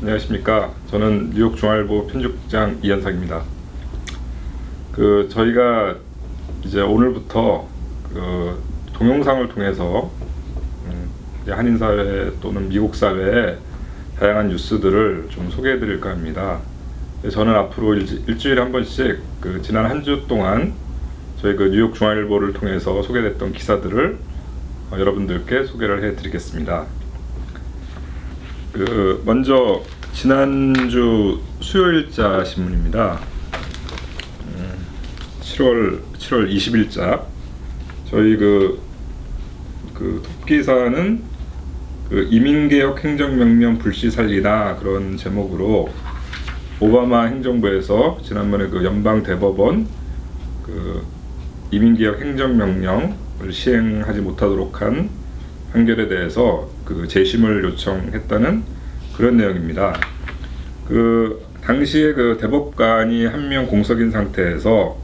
안녕하십니까. 저는 뉴욕 중앙일보 편집국장 이현석입니다. 그 저희가 이제 오늘부터 그 동영상을 통해서 음, 한인 사회 또는 미국 사회의 다양한 뉴스들을 좀 소개해 드릴까 합니다. 그래서 저는 앞으로 일, 일주 일에 한 번씩 그 지난 한 주 동안 저희 그 뉴욕 중앙일보를 통해서 소개됐던 기사들을 어, 여러분들께 소개를 해 드리겠습니다. 그 먼저 지난주 수요일자 신문입니다. 음, 7월 7월 20일자 저희 그, 그 톱기사는 그 이민개혁 행정명령 불시 살리다 그런 제목으로 오바마 행정부에서 지난번에 그 연방 대법원 그 이민개혁 행정명령을 시행하지 못하도록 한 판결에 대해서 그 재심을 요청했다는 그런 내용입니다. 그 당시에 그 대법관이 한 명 공석인 상태에서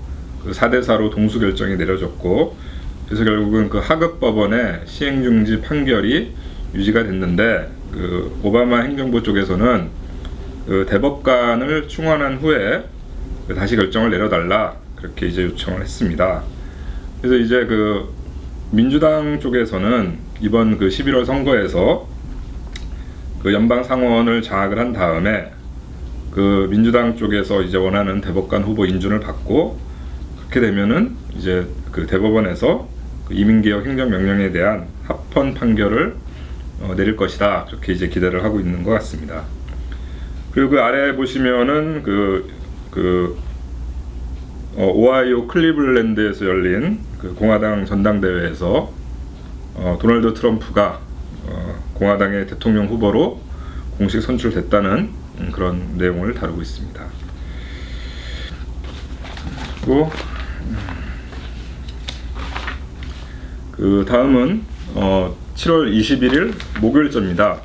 그 4대 4로 동수 결정이 내려졌고 그래서 결국은 그 하급 법원의 시행 중지 판결이 유지가 됐는데 그 오바마 행정부 쪽에서는 그 대법관을 충원한 후에 그 다시 결정을 내려달라 그렇게 이제 요청을 했습니다. 그래서 이제 그 민주당 쪽에서는 이번 그 11월 선거에서 그 연방 상원을 장악을 한 다음에 그 민주당 쪽에서 이제 원하는 대법관 후보 인준을 받고 그렇게 되면은 이제 그 대법원에서 그 이민개혁 행정명령에 대한 합헌 판결을 어, 내릴 것이다 그렇게 이제 기대를 하고 있는 것 같습니다. 그리고 그 아래 보시면은 그, 그 어, 오하이오 클리블랜드에서 열린 그 공화당 전당대회에서 어, 도널드 트럼프가 어, 공화당의 대통령 후보로 공식 선출됐다는 음, 그런 내용을 다루고 있습니다. 그리고 음, 그 다음은 어, 7월 21일 목요일자입니다.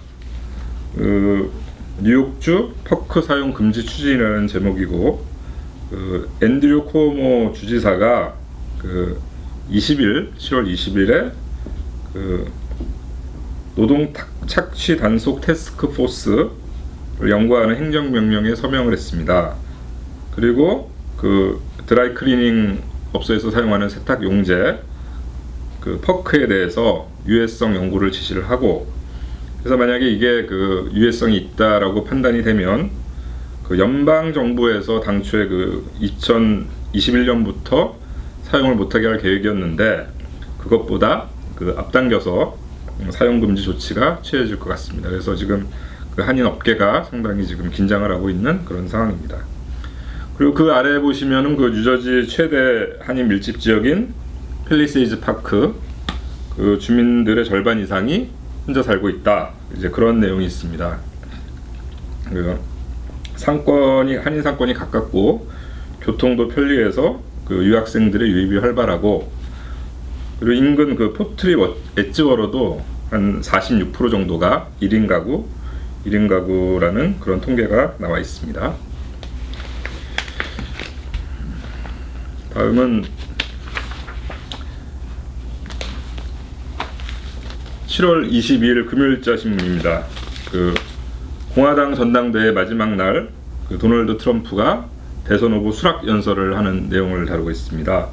그 뉴욕주 퍼크 사용 금지 추진이라는 제목이고 그 앤드류 코모 주지사가 그 20일 7월 20일에 그 노동 착취 단속 테스크 포스를 연구하는 행정명령에 서명을 했습니다. 그리고 그 드라이 클리닝 업소에서 사용하는 세탁 용제 그 퍼크에 대해서 유해성 연구를 지시를 하고 그래서 만약에 이게 그 유해성이 있다라고 판단이 되면 그 연방 정부에서 당초에 그 2021년부터 사용을 못하게 할 계획이었는데 그것보다 그 앞당겨서 사용 금지 조치가 취해질 것 같습니다. 그래서 지금 그 한인 업계가 상당히 지금 긴장을 하고 있는 그런 상황입니다. 그리고 그 아래 보시면은 그 뉴저지 최대 한인 밀집 지역인 펠리세이즈 파크 그 주민들의 절반 이상이 혼자 살고 있다. 이제 그런 내용이 있습니다. 그 상권이 한인 상권이 가깝고 교통도 편리해서 그 유학생들의 유입이 활발하고 그리고 인근 그 포트리 엣지워로도 한 46% 정도가 1인 가구, 1인 가구라는 그런 통계가 나와 있습니다. 다음은 7월 22일 금요일자 신문입니다. 그 공화당 전당대회 마지막 날 그 도널드 트럼프가 대선 후보 수락 연설을 하는 내용을 다루고 있습니다.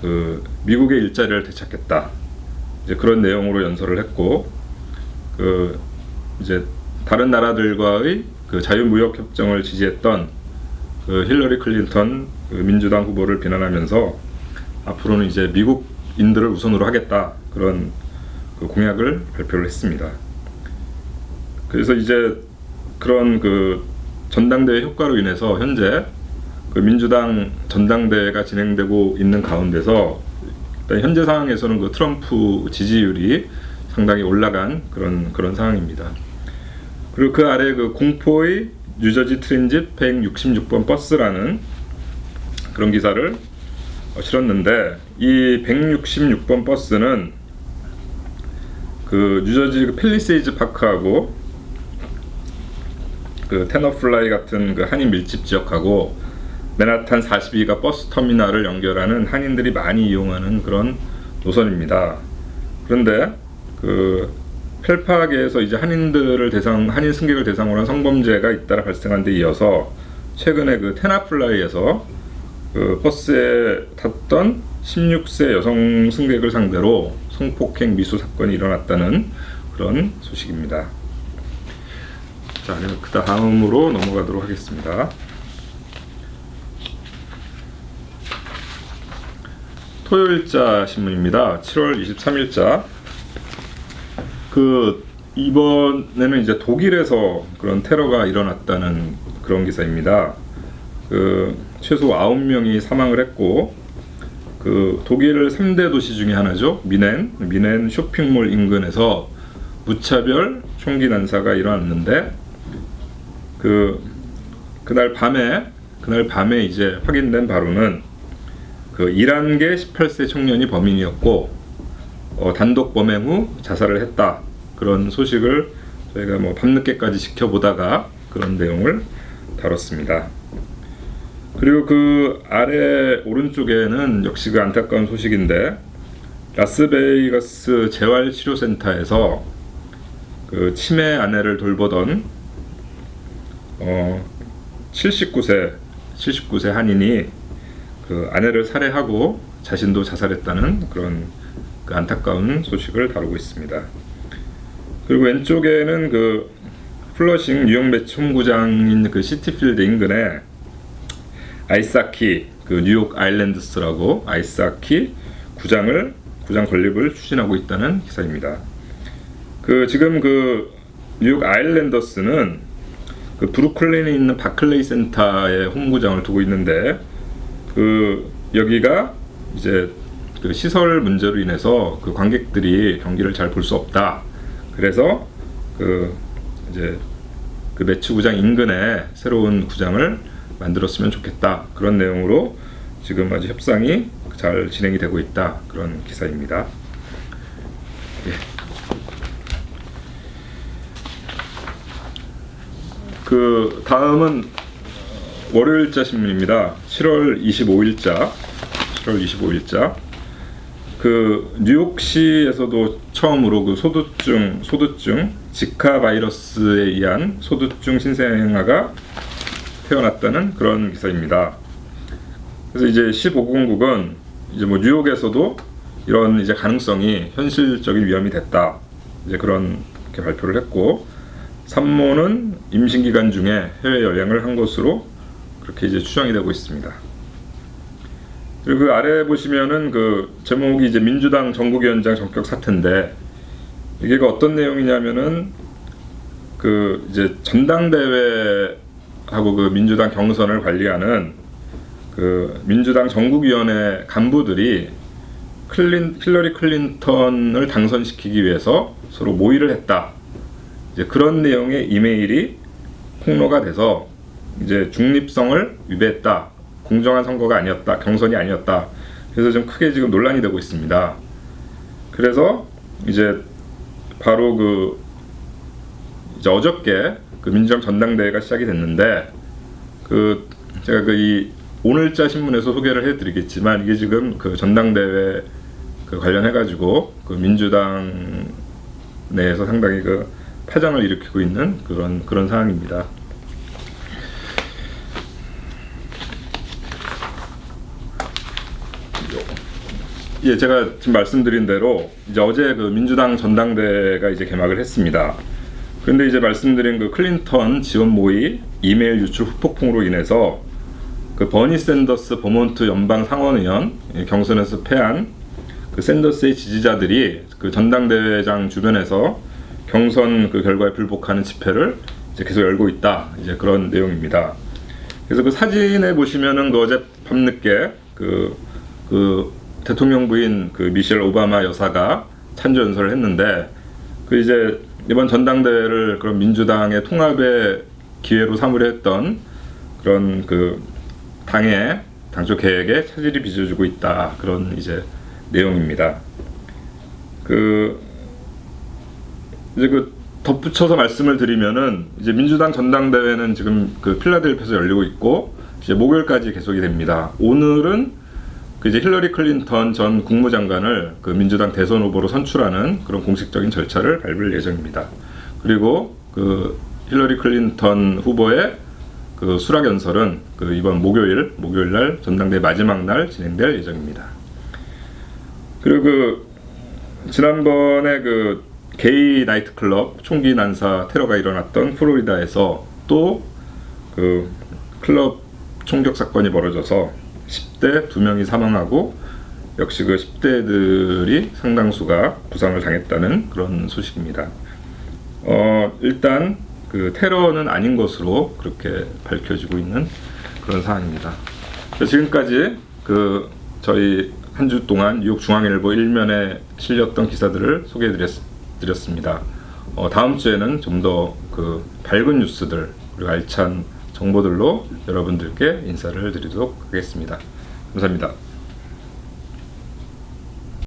그 미국의 일자리를 되찾겠다. 이제 그런 내용으로 연설을 했고 그 이제 다른 나라들과의 그 자유무역 협정을 지지했던 그 힐러리 클린턴 그 민주당 후보를 비난하면서 앞으로는 이제 미국인들을 우선으로 하겠다 그런 그 공약을 발표를 했습니다. 그래서 이제 그런 그 전당대회 효과로 인해서 현재 그 민주당 전당대회가 진행되고 있는 가운데서 현재 상황에서는 그 트럼프 지지율이 상당히 올라간 그런 그런 상황입니다. 그리고 그 아래 그 공포의 뉴저지 트랜짓 166번 버스라는 그런 기사를 실었는데 이 166번 버스는 그 뉴저지 그 펠리세이즈 파크하고 그 테너플라이 같은 그 한인 밀집 지역하고 맨하탄 42가 버스 터미널을 연결하는 한인들이 많이 이용하는 그런 노선입니다. 그런데 그 펠파계에서 이제 한인들을 대상 한인 승객을 대상으로 한 성범죄가 잇따라 발생한 데 이어서 최근에 그 테나플라이에서 그 버스에 탔던 16세 여성 승객을 상대로 성폭행 미수 사건이 일어났다는 그런 소식입니다. 자, 그 다음으로 넘어가도록 하겠습니다. 토요일자 신문입니다. 7월 23일자. 그 이번에는 이제 독일에서 그런 테러가 일어났다는 그런 기사입니다. 그 최소 9명이 사망을 했고 그 독일 3대 도시 중에 하나죠. 미넨. 미넨 쇼핑몰 인근에서 무차별 총기 난사가 일어났는데 그 그날 밤에 그날 밤에 이제 확인된 바로는 그 이란계 18세 청년이 범인이었고 어, 단독 범행 후 자살을 했다 그런 소식을 저희가 뭐 밤늦게까지 지켜보다가 그런 내용을 다뤘습니다. 그리고 그 아래 오른쪽에는 역시 그 안타까운 소식인데 라스베이거스 재활치료센터에서 그 치매 아내를 돌보던 어 79세 79세 한인이 그 아내를 살해하고 자신도 자살했다는 그런 그 안타까운 소식을 다루고 있습니다. 그리고 왼쪽에는 그 플러싱 뉴욕 매치 홈구장인 그 시티필드 인근에 아이사키 그 뉴욕 아일랜드스라고 아이사키 구장을 구장 건립을 추진하고 있다는 기사입니다. 그 지금 그 뉴욕 아일랜더스는 그 브루클린에 있는 바클레이 센터에 홈구장을 두고 있는데 그 여기가 이제 그 시설 문제로 인해서 그 관객들이 경기를 잘 볼 수 없다. 그래서 그 이제 그 매치 구장 인근에 새로운 구장을 만들었으면 좋겠다. 그런 내용으로 지금 아주 협상이 잘 진행이 되고 있다. 그런 기사입니다. 예. 그 다음은 월요일자 신문입니다. 7월 25일자. 7월 25일자. 그 뉴욕시에서도 처음으로 그 소두증 소두증 지카 바이러스에 의한 소두증 신생아가 태어났다는 그런 기사입니다. 그래서 이제 15공국은 이제 뭐 뉴욕에서도 이런 이제 가능성이 현실적인 위험이 됐다. 이제 그런 게 발표를 했고 산모는 임신 기간 중에 해외 여행을 한 것으로 그렇게 이제 추정이 되고 있습니다. 그리고 그 아래 보시면은 그 제목이 이제 민주당 전국위원장 전격 사퇴인데 이게 그 어떤 내용이냐면은 그 이제 전당대회하고 그 민주당 경선을 관리하는 그 민주당 전국위원회 간부들이 클린 힐러리 클린턴을 당선시키기 위해서 서로 모의를 했다. 이제 그런 내용의 이메일이 폭로가 돼서 이제 중립성을 위배했다. 공정한 선거가 아니었다. 경선이 아니었다. 그래서 좀 크게 지금 논란이 되고 있습니다. 그래서 이제 바로 그 이제 어저께 그 민주당 전당대회가 시작이 됐는데 그 제가 그 이 오늘자 신문에서 소개를 해드리겠지만 이게 지금 그 전당대회 그 관련해 가지고 그 민주당 내에서 상당히 그 파장을 일으키고 있는 그런 그런 상황입니다. 예, 제가 지금 말씀드린 대로 이제 어제 그 민주당 전당대회가 이제 개막을 했습니다. 그런데 이제 말씀드린 그 클린턴 지원 모의 이메일 유출 후폭풍으로 인해서 그 버니 샌더스 버몬트 연방 상원의원 경선에서 패한 그 샌더스의 지지자들이 그 전당대회장 주변에서 경선 그 결과에 불복하는 집회를 이제 계속 열고 있다. 이제 그런 내용입니다. 그래서 그 사진에 보시면은 그 어제 밤늦게 그, 그 대통령 부인 그 미셸 오바마 여사가 찬조 연설을 했는데 그 이제 이번 전당대회를 그런 민주당의 통합의 기회로 삼으려 했던 그런 그 당의 당초 계획에 차질이 빚어지고 있다 그런 이제 내용입니다. 그 이제 그 덧붙여서 말씀을 드리면은 이제 민주당 전당대회는 지금 그 필라델피아에서 열리고 있고 이제 목요일까지 계속이 됩니다. 오늘은 그 이제 힐러리 클린턴 전 국무장관을 그 민주당 대선 후보로 선출하는 그런 공식적인 절차를 밟을 예정입니다. 그리고 그 힐러리 클린턴 후보의 그 수락 연설은 그 이번 목요일 목요일 날 전당대 마지막 날 진행될 예정입니다. 그리고 그 지난번에 그 게이 나이트 클럽 총기 난사 테러가 일어났던 플로리다에서 또 그 클럽 총격 사건이 벌어져서 10대 두 명이 사망하고 역시 그 10대들이 상당수가 부상을 당했다는 그런 소식입니다. 어, 일단 그 테러는 아닌 것으로 그렇게 밝혀지고 있는 그런 상황입니다. 자, 지금까지 그 저희 한 주 동안 뉴욕 중앙일보 일면에 실렸던 기사들을 소개해 드렸습니다. 어, 다음 주에는 좀 더 그 밝은 뉴스들 그리고 알찬 정보들로 여러분들께 인사를 드리도록 하겠습니다. 감사합니다.